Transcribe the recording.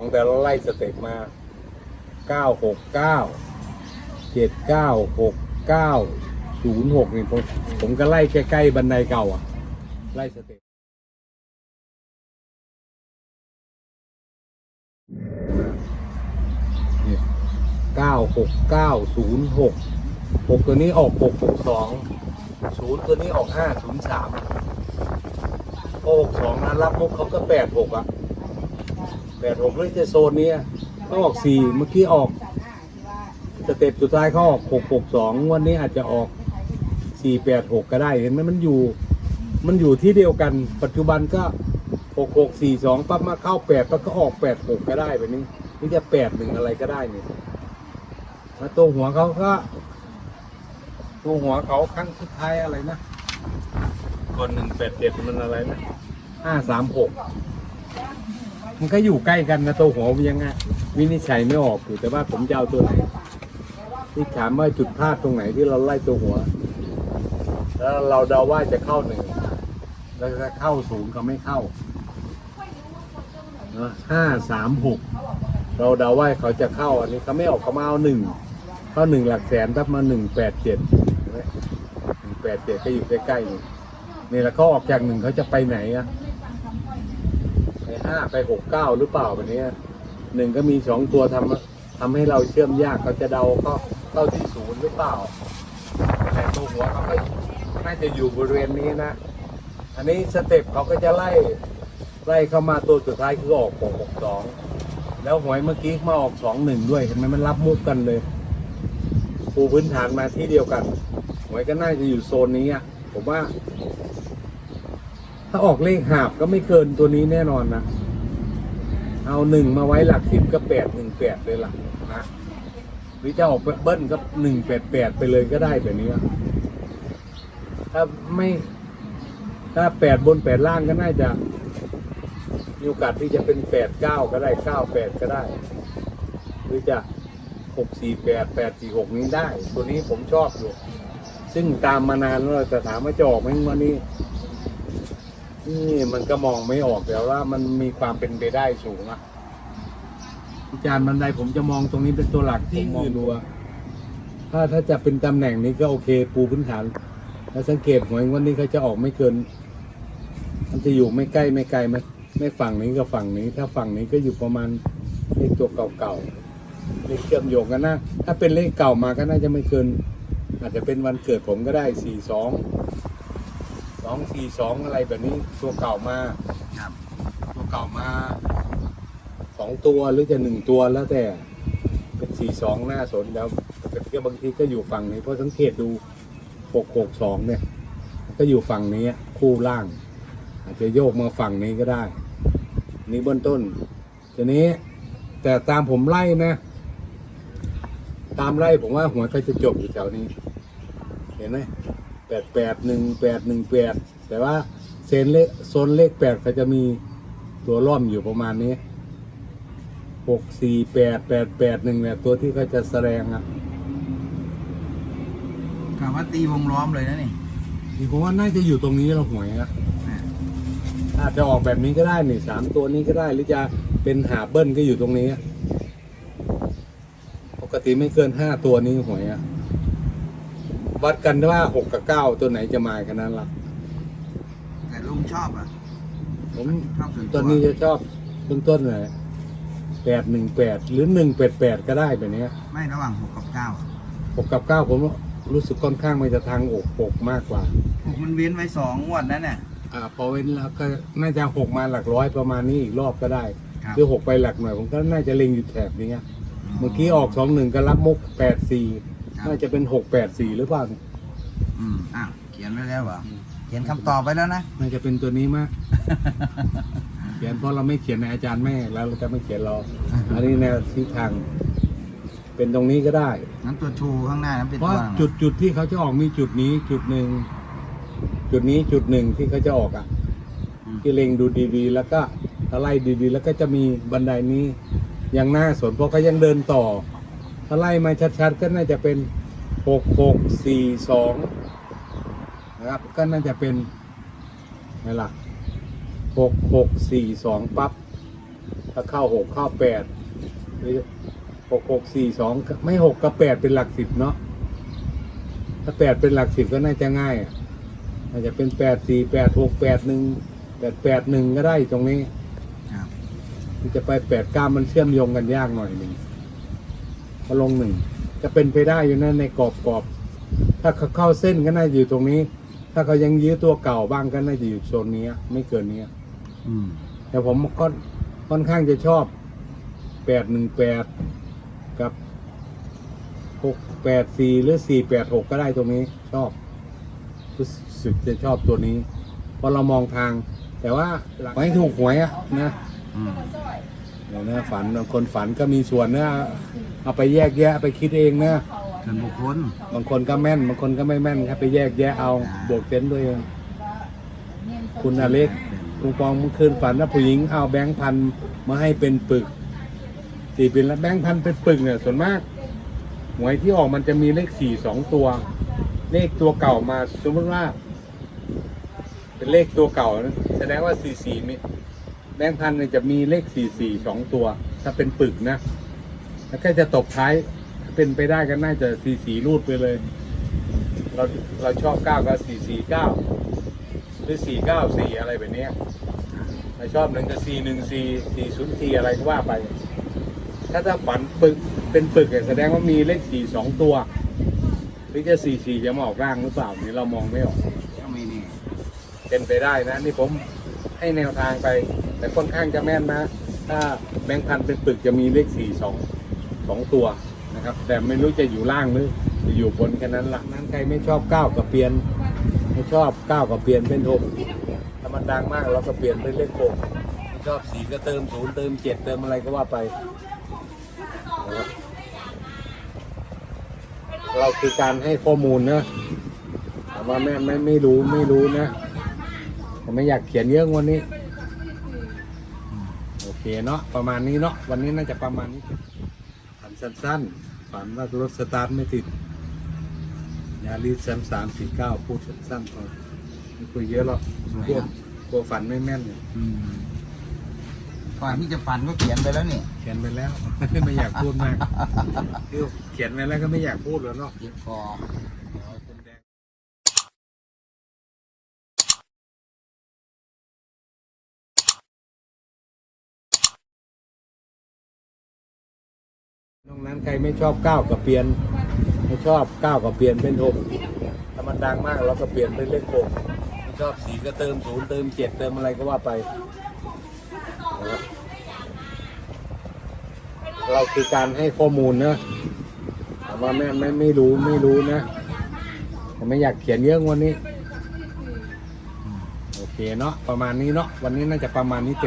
ของแต่เราไล่สเต็ปมาเก้าหกเก้าเจ็ดเก้าหกเก้าศูนย์หกนี่ผมผมก็ไล่ใกล้ๆบันไดเก่าอะ ไล่สเต็ปเก้าหกเก้าศูนย์หกหกตัวนี้ออกหกหกสองศูนย์ตัวนี้ออกห้าศูนย์สามหกสองนะรับมุกเขาก็แปดหกอะ แปดหกเลยจะโซนเนี้ยก็ออกสี่เมื่อกี้ออกสเต็ปสุดท้ายเขาออกหกหกสองวันนี้อาจจะออกสี่แปดหกก็ได้เห็นไหมมันอยู่ มันอยู่ที่เดียวกัน ปัจจุบันก็หกหกสี่สองปั๊บมาเข้าแปดปั๊บก็ออกแปดหกก็ได้แบบนี้นี่จะแปดหนึ่งอะไรก็ได้เนี่ยแล้วตัวหัวเขาก็ตัวหัวเขาครั้งสุดท้ายอะไรนะก่อนหนึ่งแปดเจ็ดมันอะไรนะห้าสามหก มันก็อยู่ใกล้กันนะตัวหัวมันยังไงวินิจฉัยไม่ออกอยู่แต่ว่าผมจะเอาตัวไหนที่ถามว่าจุดพลาดตรงไหนที่เราไล่ตัวหัว แล้วเราเดาว่าจะเข้าหนึ่งแล้วถ้าเข้าศูนย์ก็ไม่เข้าห้าสามหกเราเดาว่าเขาจะเข้าอันนี้เขาไม่ออกเขามาเอาหนึ่งเข้าหนึ่งหลักแสนทับมาหนึ่งแปดเจ็ดหนึ่งแปดเจ็ดก็อยู่ใกล้ๆนี่นี่แล้วเขาออกจากหนึ่งเขาจะไปไหนอะไป ห้าไปหกเก้าหรือเปล่าแบบนี้หนึ่งก็มีสองตัวทำทำให้เราเชื่อมยากเขาจะเดาก็เข้าที่ศูนย์หรือเปล่า แต่ตัวหัวเขาก็น่าจะอยู่บริเวณนี้นะ อันนี้สเต็ปเขาก็จะไล่ไล่เข้ามาตัวสุดท้ายคือออกหกหกสองแล้วหวยเมื่อกี้มาออกสองหนึ่งด้วยเห็นไหมมันรับมุกกันเลยปูพื้นฐานมาที่เดียวกันหวยก็น่าจะอยู่โซนนี้อะผมว่า ถ้าออกเลขหาบก็ไม่เกินตัวนี้แน่นอนนะ เอาหนึ่งมาไว้หลักสิบก็แปดหนึ่งแปดเลยล่ะนะหรือจะออกเบิ้ลก็หนึ่งแปดแปดไปเลยก็ได้แบบนี้ถ้าไม่ ถ้าแปดบนแปดล่างก็น่าจะมีโอกาสที่จะเป็นแปดเก้าก็ได้เก้าแปดก็ได้ หรือจะหกสี่แปดแปดสี่หกนี้ได้ ตัวนี้ผมชอบอยู่ ซึ่งตามมานานแล้วเราจะถามว่าจะออกไหมวันนี้ นี่มันก็มองไม่ออกแต่ว่ามันมีความเป็นไปได้สูงอะอาจารย์บันไดผมจะมองตรงนี้เป็นตัวหลักที่อื่นดูอะถ้าถ้าจะเป็นตำแหน่งนี้ก็โอเคปูพื้นฐาน แล้วสังเกตหวยวันนี้เขาจะออกไม่เกิน มันจะอยู่ไม่ใกล้ไม่ไกลไหมไม่ฝั่งนี้กับฝั่งนี้ ถ้าฝั่งนี้ก็อยู่ประมาณเลขตัวเก่าๆเลขเชื่อมโยงกันนะถ้าเป็นเลขเก่ามาก็น่าจะไม่เกิน อาจจะเป็นวันเกิดผมก็ได้สี่สองส องสี่สองอะไรแบบนี้ตัวเก่ามาครับ ตัวเก่ามาสองตัวหรือจะหนึ่งตัวแล้วแต่ เป็นสี่สองหน้าสนแล้วแต่ก็บางทีก็อยู่ฝั่งนี้เพราะสังเกตดูหกหกสองเนี่ย ก็อยู่ฝั่งนี้คู่ล่าง อาจจะโยกมาฝั่งนี้ก็ได้ นี่เบื้องต้นทีนี้แต่ตามผมไล่นะ ตามไล่ผมว่าหัวก็จะจบอยู่แถวนี้ เห็นไหม แปดแปดหนึ่งแปดหนึ่งแปดแต่ว่าเซนเลขโซนเลขแปดเขาจะมีตัวร่อมอยู่ประมาณนี้หกสี่แปดแปดแปดหนึ่งเนี่ยตัวที่เขาจะแสดงอะกะว่าตีวงล้อมเลยนะนี่นี่ผมว่าน่าจะอยู่ตรงนี้เราหวยอะอาจจะออกแบบนี้ก็ได้นี่สามตัวนี้ก็ได้หรือจะเป็นหาเบิ้ลก็อยู่ตรงนี้อะปกติไม่เกินห้าตัวนี้หวยอะ วัดกันว่าหกกับเก้าตัวไหนจะมากันนั้นละแต่ลุงชอบอะ ผมชอบส่วนตตัอนวนี้จะชอบเบื้องต้นเลยแปดหนึ่งแปดหรือหนึ่งแปดแปดก็ได้แบบเนี้ยไม่ระหว่างหกกับเก้าหกกับเก้าผมรู้สึกค่อนข้างมันจะทางอกหกมากกว่า หกมันเว้นไว้สองงวดนั่นน่ะอ่าพอเว้นแล้วก็น่าจะหกมาหลักร้อยประมาณนี้อีกรอบก็ได้ ครับหรือหกไปหลักหน่อยผมก็น่าจะเล็งอยู่แถบนี้อะเมื่อกี้ออกสองหนึ่งก็รับมุกแปดสี่ครับ น่าจะเป็นหกแปดสี่หรือเปล่าอืมอ้าวเขียนไว้แล้วเหรอเขียนคำตอบไปแล้วนะน่าจะเป็นตัวนี้มาก เขียนเพราะเราไม่เขียนในอาจารย์แม่แล้วเราจะไม่เขียนเราอันนี้แนวทิศทาง เป็นตรงนี้ก็ได้ งั้นตัวชูข้างหน้านั้นเป็นเพตัวราะอะไรจุดจุดที่เขาจะออกมีจุดนี้จุดหนึ่งจุดนี้จุดหนึ่งที่เขาจะออกอะ อืมที่เล็งดูดีๆ แล้วก็ถ้าไล่ดีๆ แล้วก็จะมีบันไดนี้ยังน่าสนเพราะเขายังเดินต่อ ถ้าไล่มาชัดๆก็น่าจะเป็นหกหกสี่สองนะครับ ก็น่าจะเป็นไงล่ะหกหกสี่สองปั๊บถ้าถ้าเข้าหกเข้าแปดหรือหกหกสี่สองไม่หกกับแปดเป็นหลักสิบเนาะถ้าแปดเป็นหลักสิบก็น่าจะง่ายอะอาจจะเป็นแปดสี่แปดหกแปดหนึ่งแปดแปดหนึ่งก็ได้ตรงนี้ครับที่จะไปแปดเก้ามันเชื่อมโยงกันยากหน่อยหนึ่ง พอลงหนึ่งจะเป็นไปได้อยู่นะในกรอบกรอบ ถ้าเขาเข้าเส้นก็น่าจะอยู่ตรงนี้ ถ้าเขายังยื้อตัวเก่าบ้างก็น่าจะอยู่โซนนี้ไม่เกินนี้อืมแต่ผมก็ค่อนข้างจะชอบแปดหนึ่งแปดกับหกแปดสี่หรือสี่แปดหกก็ได้ตรงนี้ ชอบรู้สึกจะชอบตัวนี้เพราะเรามองทาง แต่ว่าไม่ถูกหวยอะนะ อืมเดี๋ยว นะฝันบางคนฝันก็มีส่วนนะเอาไปแยกแยะไปคิดเองนะส่วนบุคคลบางคนก็แม่นบางคนก็ไม่แม่นครับไปแยกแยะเอาบวกเส้นตัวเอง คุณอเล็กลุงปองเมื่อคืนฝันว่าผู้หญิงเอาแบงค์พันมาให้เป็นปึกสี่เป็นแล้วแบงค์พันเป็นปึกเนี่ยส่วนมากหวยที่ออกมันจะมีเลขสี่สองตัว เลขตัวเก่ามาสมมติว่า เป็นเลขตัวเก่านะแสดงว่าสี่สี่มี แบงค์พันเนี่ยจะมีเลขสี่สี่สองตัว ถ้าเป็นปึกนะ แล้วก็จะตกท้ายถ้าเป็นไปได้ก็น่าจะสี่สี่รูดไปเลย เราเราชอบเก้าก็สี่สี่เก้าหรือสี่เก้าสี่อะไรแบบเนี้ยถ้าชอบหนึ่งก็สี่หนึ่งสี่สี่ศูนย์สี่อะไรก็ว่าไป ถ้าถ้าฝันปึกเป็นปึกเนี่ยแสดงว่ามีเลขสี่สองตัวหรือจะสี่สี่จะมาออกร่างหรือเปล่านี่เรามองไม่ออกก็ไม่นี่เป็นไปได้นะนี่ผม ให้แนวทางไป แต่ค่อนข้างจะแม่นนะ ถ้าแบงค์พันเป็นปึกจะมีเลขสี่สองสองตัวนะครับ แต่ไม่รู้จะอยู่ล่างหรือจะอยู่บนแค่นั้นละนั้นใครไม่ชอบก้าวกับเปลี่ยนไม่ชอบก้าวกับเปลี่ยนเป็นหกถ้ามันดังมากเราก็เปลี่ยนเป็นเลขหกไม่ชอบสีก็เติมศูนย์เติมเจ็ดเติมอะไรก็ว่าไป เราคือการให้ข้อมูลนะแต่ว่าแม่ไม่ไม่รู้ไม่รู้นะ ผมไม่อยากเขียนเยอะวันนี้ โอเคเนาะประมาณนี้เนาะวันนี้น่าจะประมาณนี้ฝันสั้นๆฝันว่ารถสตาร์ทไม่ติดยาลีสามสามสี่เก้าพูดสั้นๆพอไม่คุยเยอะหรอกกลัวกลัวฝันไม่แม่นเนี่ยอืมก่อนที่จะฝันก็เขียนไปแล้วนี่เขียนไปแล้ว ไม่อยากพูดมากคือเขียนไปแล้วก็ไม่อยากพูดแล้วเนาะเจ็บคอ นอกนั้นใครไม่ชอบก้ากับเปลี่ยน ไม่ชอบก้ากับเปลี่ยนเป็นหกถ้ามันดังมากเราก็เปลี่ยนเป็นเลขหกไม่ชอบสีก็เติมศูนย์เติมเจ็ดเติมอะไรก็ว่าไปนะครับเราคือการให้ข้อมูลนะแต่ว่าแม่ไม่ไม่รู้ไม่รู้นะผมไม่อยากเขียนเยอะวันนี้ โอเคเนาะประมาณนี้เนาะวันนี้น่าจะประมาณนี้เต็ม